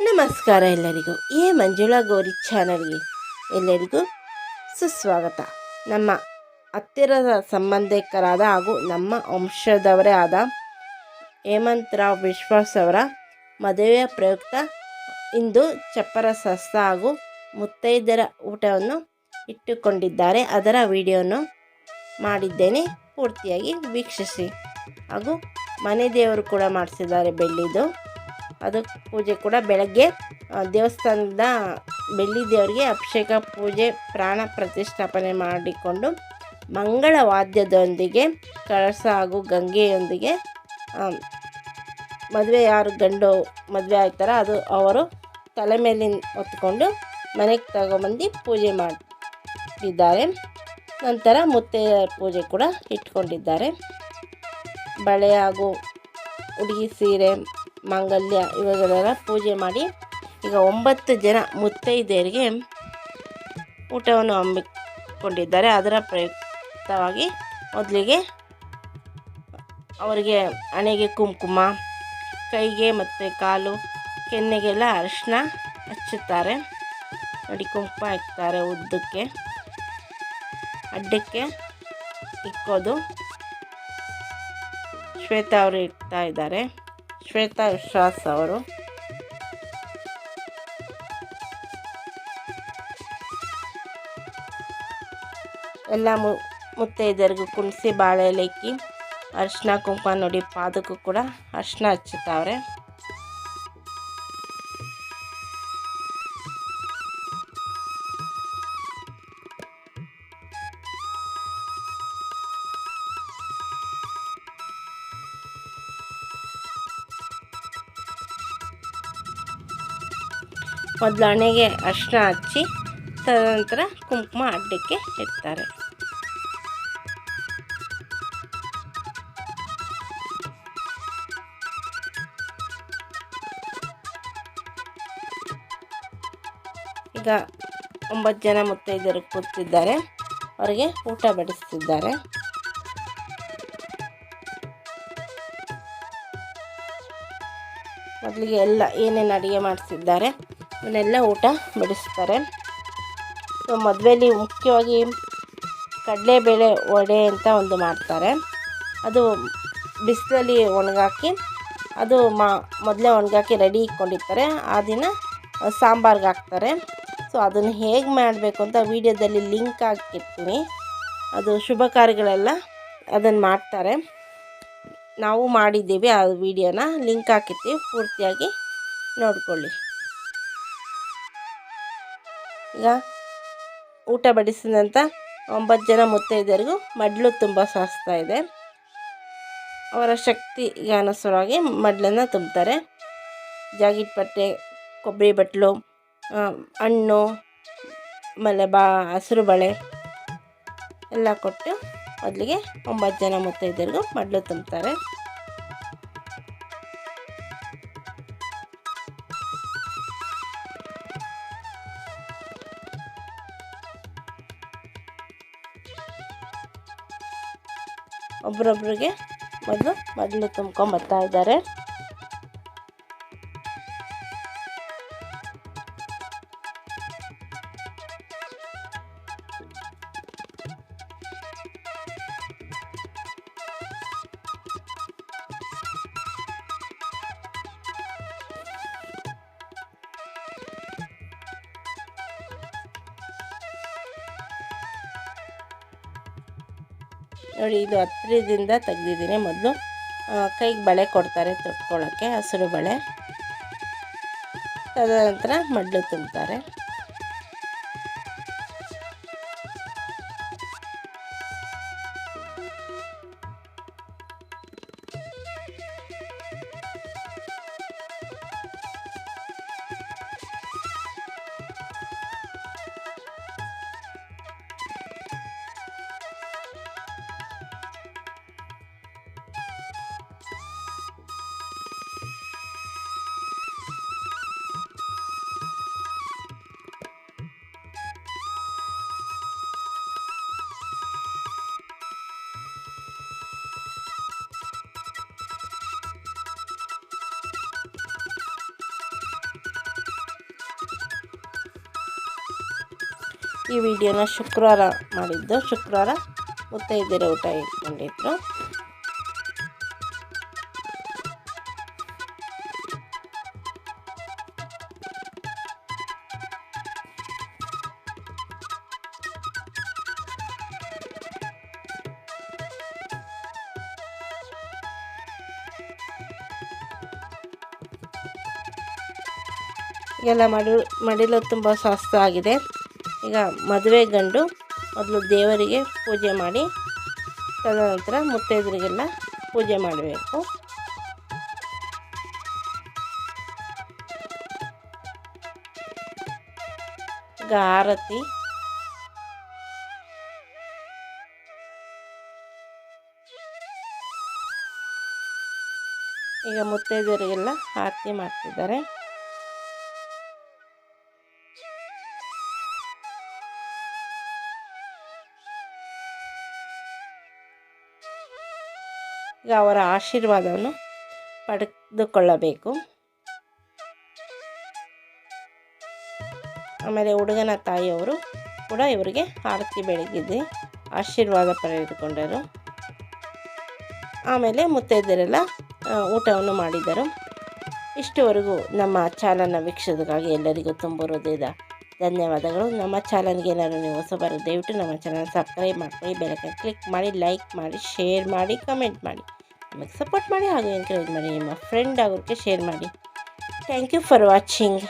ನಮಸ್ಕಾರ ಎಲ್ಲರಿಗೂ. ಎ ಮಂಜುಳಾ ಗೌರಿ ಚಾನಲ್ಗೆ ಎಲ್ಲರಿಗೂ ಸುಸ್ವಾಗತ. ನಮ್ಮ ಹತ್ತಿರದ ಸಂಬಂಧಿಕರಾದ ಹಾಗೂ ನಮ್ಮ ವಂಶದವರೇ ಆದ ಹೇಮಂತ್ ರಾವ್ ವಿಶ್ವಾಸ್ ಅವರ ಮದುವೆಯ ಪ್ರಯುಕ್ತ ಇಂದು ಚಪ್ಪರ ಸಸ್ತ ಹಾಗೂ ಮುತ್ತೈದರ ಊಟವನ್ನು ಇಟ್ಟುಕೊಂಡಿದ್ದಾರೆ. ಅದರ ವಿಡಿಯೋನು ಮಾಡಿದ್ದೇನೆ. ಪೂರ್ತಿಯಾಗಿ ವೀಕ್ಷಿಸಿ. ಹಾಗೂ ಮನೆ ದೇವರು ಕೂಡ ಮಾಡಿಸಿದ್ದಾರೆ ಬೆಳ್ಳಿದು. ಅದು ಪೂಜೆ ಕೂಡ ಬೆಳಗ್ಗೆ ದೇವಸ್ಥಾನದ ಬೆಳ್ಳಿ ದೇವರಿಗೆ ಅಭಿಷೇಕ ಪೂಜೆ, ಪ್ರಾಣ ಪ್ರತಿಷ್ಠಾಪನೆ ಮಾಡಿಕೊಂಡು ಮಂಗಳ ವಾದ್ಯದೊಂದಿಗೆ, ಕಳಸ ಹಾಗೂ ಗಂಗೆಯೊಂದಿಗೆ ಮದುವೆ ಯಾರು ಗಂಡು ಮದುವೆ ಆಯ್ತಾರ ಅದು ಅವರು ತಲೆ ಮೇಲಿನ ಹೊತ್ಕೊಂಡು ಮನೆಗೆ ತಗೊಂಬಂದು ಪೂಜೆ ಮಾಡಿದ್ದಾರೆ ನಂತರ ಮುತ್ತೆಯ ಪೂಜೆ ಕೂಡ ಇಟ್ಕೊಂಡಿದ್ದಾರೆ. ಬಳೆ ಹಾಗೂ ಹುಡುಗಿ ಸೀರೆ ಮಾಂಗಲ್ಯ ಇವುಗಳೆಲ್ಲ ಪೂಜೆ ಮಾಡಿ ಈಗ ಒಂಬತ್ತು ಜನ ಮುತ್ತೈದೆಯರಿಗೆ ಊಟವನ್ನು ಹಮ್ಮಿಕೊಂಡಿದ್ದಾರೆ. ಅದರ ಪ್ರಯುಕ್ತವಾಗಿ ಮೊದಲಿಗೆ ಅವರಿಗೆ ಹಣೆಗೆ ಕುಂಕುಮ, ಕೈಗೆ ಮತ್ತು ಕಾಲು, ಕೆನ್ನೆಗೆಲ್ಲ ಅರಿಶಿನ ಹಚ್ಚುತ್ತಾರೆ. ನೋಡಿ ಕುಂಕುಮ ಇಕ್ತಾರೆ ಉದ್ದಕ್ಕೆ. ಅಡ್ಡಕ್ಕೆ ಇಕ್ಕೋದು. ಶ್ವೇತಾ ಅವರು ಇಡ್ತಾ ಇದ್ದಾರೆ. ಶ್ವೇತಾ ವಿಶ್ವಾಸ್ ಅವರು ಎಲ್ಲ ಮು ಮುತ್ತೈದೆಯರಿಗೂ ಕುಣಿಸಿ ಬಾಳೆ ಎಲೆಕ್ಕಿ ಅರ್ಶಿನ ಕುಂಕುಮ ನೋಡಿ ಪಾದಕ್ಕೂ ಕೂಡ ಅರ್ಶಿನ ಹಚ್ಚುತ್ತಾವ್ರೆ ಮೊದಲು ಹಣೆಗೆ ಅರಿಶಿನ ಹಚ್ಚಿ, ತದನಂತರ ಕುಂಕುಮ ಅಡ್ಡಕ್ಕೆ ಇಡ್ತಾರೆ. ಈಗ ಒಂಬತ್ತು ಜನ ಮುತ್ತೈದರು ಕೂತಿದ್ದಾರೆ. ಅವರಿಗೆ ಊಟ ಬಡಿಸ್ತಿದ್ದಾರೆ. ಮೊದಲಿಗೆ ಎಲ್ಲ ಏನೇನು ಅಡುಗೆ ಮಾಡಿಸಿದ್ದಾರೆ? ಇವನ್ನೆಲ್ಲ ಊಟ ಬಡಿಸ್ತಾರೆ. ಸೊ ಮದುವೆಯಲ್ಲಿ ಮುಖ್ಯವಾಗಿ ಕಡಲೆಬೇಳೆ ವಡೆ ಅಂತ ಒಂದು ಮಾಡ್ತಾರೆ. ಅದು ಬಿಸಿಲಲ್ಲಿ ಒಣಗಾಕಿ, ಅದು ಮಾ, ಮೊದಲೇ ಒಣಗಾಕಿ ರೆಡಿ ಇಟ್ಕೊಂಡಿರ್ತಾರೆ. ಆ ದಿನ ಸಾಂಬಾರ್ಗೆ ಹಾಕ್ತಾರೆ. ಸೊ, ಅದನ್ನು ಹೇಗೆ ಮಾಡಬೇಕು ಅಂತ ವೀಡಿಯೋದಲ್ಲಿ ಲಿಂಕ್ ಹಾಕಿರ್ತೀನಿ. ಅದು ಶುಭ ಕಾರ್ಯಗಳೆಲ್ಲ ಅದನ್ನು ಮಾಡ್ತಾರೆ. ನಾವು ಮಾಡಿದ್ದೀವಿ ಆ ವಿಡಿಯೋನ. ಲಿಂಕ್ ಹಾಕಿರ್ತೀವಿ. ಪೂರ್ತಿಯಾಗಿ ನೋಡ್ಕೊಳ್ಳಿ. ಈಗ ಊಟ ಬಡಿಸಿದಂಥ ಒಂಬತ್ತು ಜನ ಮುತ್ತೈದೆಯರಿಗೂ ಮಡ್ಲು ತುಂಬ ಸಾಸ್ತಾ ಇದೆ. ಅವರ ಶಕ್ತಿಗೆ ಅನುಸಾರವಾಗಿ ಮಡ್ಲನ್ನು ತುಂಬ್ತಾರೆ. ಜಾಗಿಟ್ ಬಟ್ಟೆ ಕೊಬ್ಬರಿ ಬಟ್ಲು ಹಣ್ಣು, ಆಮೇಲೆ ಬಾ, ಹಸಿರು ಬಳೆ ಎಲ್ಲ ಕೊಟ್ಟು ಮೊದಲಿಗೆ ಒಂಬತ್ತು ಜನ ಮುತ್ತೈದೆಯರಿಗೂ ಮಡ್ಲು ತುಂಬ್ತಾರೆ. ಒಬ್ರೊಬ್ರಿಗೆ ಮೊದಲು ಮೊದಲು ತುಂಬ್ಕೊಂಬರ್ತಾ ಇದ್ದಾರೆ. ನೋಡಿ ಇದು ಹತ್ತಿರದಿಂದ ತೆಗ್ದಿದ್ದೀನಿ ಮೊದಲು. ಕೈಗೆ ಬಳೆ ಕೊಡ್ತಾರೆ ತೊಟ್ಕೊಳ್ಳೋಕ್ಕೆ ಹಸಿರು ಬಳೆ. ತದನಂತರ ಮಡ್ಲು ತುಂಬ್ತಾರೆ. ಈ ವಿಡಿಯೋನ ಶುಕ್ರವಾರ ಮಾಡಿದ್ದು. ಶುಕ್ರವಾರ ಮುತ್ತೈದೆರ ಊಟ ಇಟ್ಕೊಂಡಿದ್ರು ಎಲ್ಲ ಮಡಿ ಮಡಿಲು ತುಂಬ ಸ್ವಸ್ಥ ಆಗಿದೆ. ಈಗ ಮದುವೆ ಗಂಡು ಮೊದಲು ದೇವರಿಗೆ ಪೂಜೆ ಮಾಡಿ, ತದನಂತರ ಮುತ್ತೈದರಿಗೆಲ್ಲ ಪೂಜೆ ಮಾಡಬೇಕು. ಈಗ ಆರತಿ. ಈಗ ಮುತ್ತೈದರಿಗೆಲ್ಲ ಆರತಿ ಮಾಡ್ತಿದ್ದಾರೆ. ಅವರ ಆಶೀರ್ವಾದವನ್ನು ಪಡೆದುಕೊಳ್ಳಬೇಕು. ಆಮೇಲೆ ಹುಡುಗನ ತಾಯಿಯವರು ಕೂಡ ಇವರಿಗೆ ಆರತಿ ಬೆಳಗಿದೆ ಆಶೀರ್ವಾದ ಪಡೆದುಕೊಂಡರು. ಆಮೇಲೆ ಮುತ್ತೈದರೆಲ್ಲ ಊಟವನ್ನು ಮಾಡಿದರು. ಇಷ್ಟುವರೆಗೂ ನಮ್ಮ ಚಾನಲ್ನ ವೀಕ್ಷಿಸೋದಕ್ಕಾಗಿ ಎಲ್ಲರಿಗೂ ತುಂಬ ಹೃದಯದ ಧನ್ಯವಾದಗಳು. ನಮ್ಮ ಚಾನಲ್ಗೆ ಏನಾದ್ರು ನೀವು ಹೊಸಬರು ದಯವಿಟ್ಟು ನಮ್ಮ ಚಾನಲ್ ಸಬ್ಸ್ಕ್ರೈಬ್ ಮಾಡ್ಕೊಳ್ಳಿ ಬೆಳಕನ್ನು ಕ್ಲಿಕ್ ಮಾಡಿ, ಲೈಕ್ ಮಾಡಿ, ಶೇರ್ ಮಾಡಿ, ಕಮೆಂಟ್ ಮಾಡಿ. ನಮಗೆ ಸಪೋರ್ಟ್ ಮಾಡಿ ಹಾಗೂ ಎನ್ಕರೇಜ್ ಮಾಡಿ, ನಿಮ್ಮ ಫ್ರೆಂಡ್ ಆಗೋಕ್ಕೆ ಶೇರ್ ಮಾಡಿ. Thank you for watching